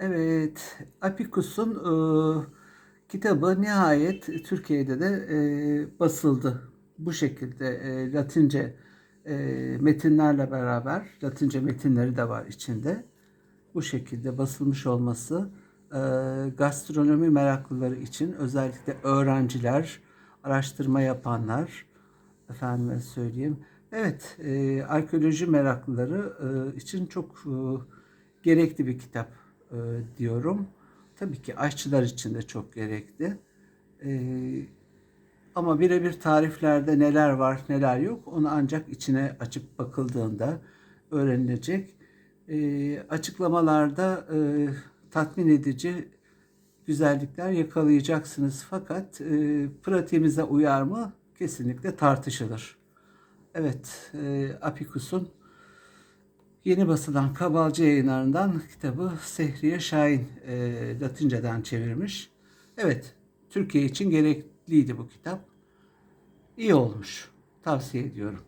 Evet, Apicus'un e, kitabı nihayet Türkiye'de de e, basıldı. Bu şekilde e, Latince e, metinlerle beraber, Latince metinleri de var içinde. Bu şekilde basılmış olması e, gastronomi meraklıları için özellikle öğrenciler, araştırma yapanlar, efendime söyleyeyim. Evet, e, arkeoloji meraklıları e, için çok e, gerekli bir kitap e, diyorum. Tabii ki aşçılar için de çok gerekli. E, ama birebir tariflerde neler var neler yok onu ancak içine açıp bakıldığında öğrenilecek. E, açıklamalarda e, tatmin edici güzellikler yakalayacaksınız. Fakat e, pratiğimize uyar mı? Kesinlikle tartışılır. Evet, e, Apicus'un yeni basılan Kabalcı yayınlarından kitabı Sehriye Şahin e, Latinceden çevirmiş. Evet, Türkiye için gerekliydi bu kitap. İyi olmuş. Tavsiye ediyorum.